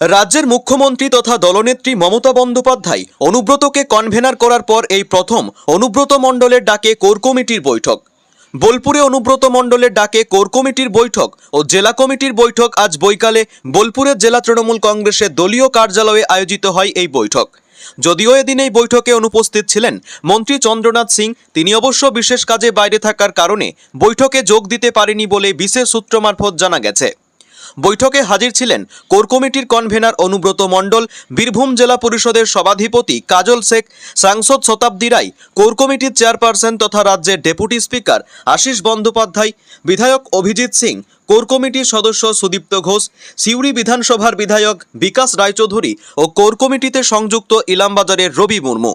রাজ্যের মুখ্যমন্ত্রী তথা দলনেত্রী মমতা বন্দ্যোপাধ্যায় অনুব্রতকে কনভেনার করার পর এই প্রথম অনুব্রত মণ্ডলের ডাকে কোর কমিটির বৈঠক। বোলপুরে অনুব্রত মণ্ডলের ডাকে কোর কমিটির বৈঠক ও জেলা কমিটির বৈঠক আজ বৈকালে বোলপুরের জেলা তৃণমূল কংগ্রেসের দলীয় কার্যালয়ে আয়োজিত হয় এই বৈঠক। যদিও এদিন এই বৈঠকে অনুপস্থিত ছিলেন মন্ত্রী চন্দ্রনাথ সিং, তিনি অবশ্য বিশেষ কাজে বাইরে থাকার কারণে বৈঠকে যোগ দিতে পারেনি বলে বিশেষ সূত্র মারফত জানা গেছে। বৈঠকে হাজির ছিলেন কোর কমিটির কনভেনার অনুব্রত মণ্ডল, বীরভূম জেলা পরিষদের সভাধিপতি কাজল শেখ, সাংসদ শতাব্দী রায়, কোর কমিটির চেয়ারপারসন তথা রাজ্যের ডেপুটি স্পিকার আশিস বন্দ্যোপাধ্যায়, বিধায়ক অভিজিৎ সিং, কোর কমিটির সদস্য সুদীপ্ত ঘোষ, সিউড়ি বিধানসভার বিধায়ক বিকাশ রায়চৌধুরী ও কোর কমিটিতে সংযুক্ত ইলামবাজারের রবি মুর্মু।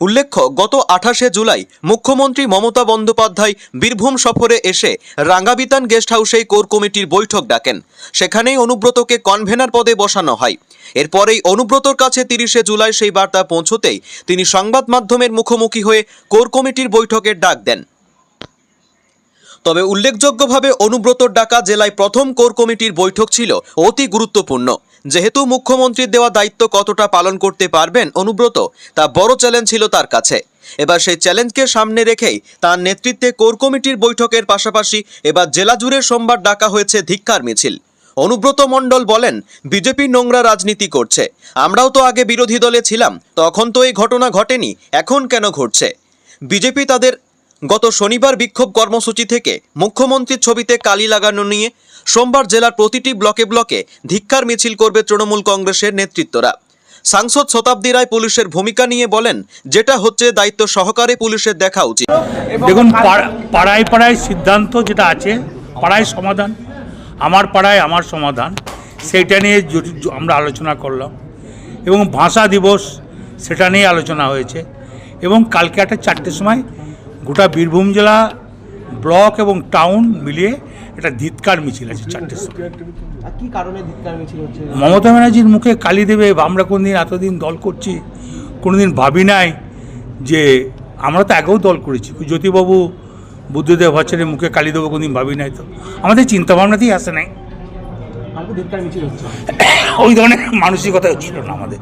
উল্লেখ্য, গত আঠাশে জুলাই মুখ্যমন্ত্রী মমতা বন্দ্যোপাধ্যায় বীরভূম সফরে এসে রাঙ্গাবিতান গেস্ট হাউসেই কোর কমিটির বৈঠক ডাকেন। সেখানেই অনুব্রতকে কনভেনার পদে বসানো হয়। এরপরেই অনুব্রতর কাছে তিরিশে জুলাই সেই বার্তা পৌঁছতেই তিনি সংবাদ মাধ্যমের মুখোমুখি হয়ে কোর কমিটির বৈঠকের ডাক দেন। তবে উল্লেখযোগ্যভাবে অনুব্রতর ডাকা জেলায় প্রথম কোর কমিটির বৈঠক ছিল অতি গুরুত্বপূর্ণ। যেহেতু মুখ্যমন্ত্রীর দেওয়া দায়িত্ব কতটা পালন করতে পারবেন অনুব্রত, তা বড় চ্যালেঞ্জ ছিল তার কাছে। এবার সেই চ্যালেঞ্জকে সামনে রেখেই তার নেতৃত্বে কোর কমিটির বৈঠকের পাশাপাশি এবার জেলা জুড়ে সোমবার ডাকা হয়েছে ধিক্কার মিছিল। অনুব্রত মণ্ডল বলেন, বিজেপি নোংরা রাজনীতি করছে। আমরাও তো আগে বিরোধী দলে ছিলাম, তখন তো এই ঘটনা ঘটেনি, এখন কেন ঘটছে? বিজেপি তাদের গত শনিবার বিক্ষোভ কর্মসূচি থেকে মুখ্যমন্ত্রীর ছবিতে কালি লাগানো নিয়ে সোমবার জেলার প্রতিটি ব্লকে ব্লকে ধিক্কার মিছিল করবে তৃণমূল কংগ্রেসের নেতৃত্বরা। সাংসদ শতাব্দী রায় পুলিশের ভূমিকা নিয়ে বলেন, যেটা হচ্ছে দায়িত্ব সহকারে পুলিশের দেখা উচিত। দেখুন, পাড়া- পাড়ায় পাড়ায় সিদ্ধান্ত যেটা আছে, পাড়ায় সমাধান, আমার পাড়ায় আমার সমাধান, সেইটা নিয়ে আমরা আলোচনা করলাম। এবং ভাষা দিবস, সেটা নিয়ে আলোচনা হয়েছে। এবং কালকে একটা চারটের সময় গোটা বীরভূম জেলা ব্লক এবং টাউন মিলিয়ে একটা ধিৎকার মিছিল আছে চারটে সময় কি কারণে ধিক্কার মিছিল হচ্ছে? মমতা ব্যানার্জির মুখে কালি দেবে আমরা কোনদিন এতদিন দল করছি কোনোদিন ভাবি নাই যে আমরা তো আগেও দল করেছি। জ্যোতিবাবু বুদ্ধদেব ভট্টাচার্যের মুখে কালি দেবো কোনদিন ভাবি নাই তো। আমাদের চিন্তাভাবনাতেই আসে নাই। ওই ধরনের মানসিকতা ছিল না আমাদের।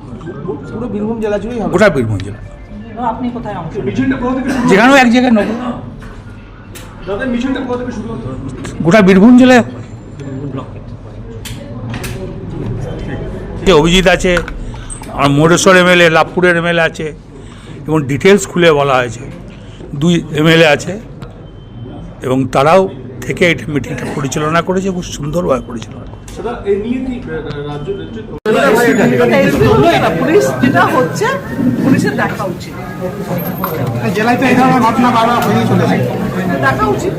গোটা বীরভূম জেলা। আপনি কোথায় অংশ যেখানেও এক জায়গায় নেব গোটা বীরভূম জেলায়? যে অভিজিৎ আছে আমার মোরেশ্বর এমএলএ লাভপুরের এমএলএ আছে এবং ডিটেলস খুলে বলা হয়েছে। দুই এমএলএ আছে এবং তারাও থেকে এটা মিটিংটা পরিচালনা করেছে খুব সুন্দরভাবে পরিচালনা পুলিশ যেটা হচ্ছে পুলিশের দেখা উচিত। জেলায় তো এই ধরনের ঘটনা বারবার হয়েই চলেছে। দেখা উচিত।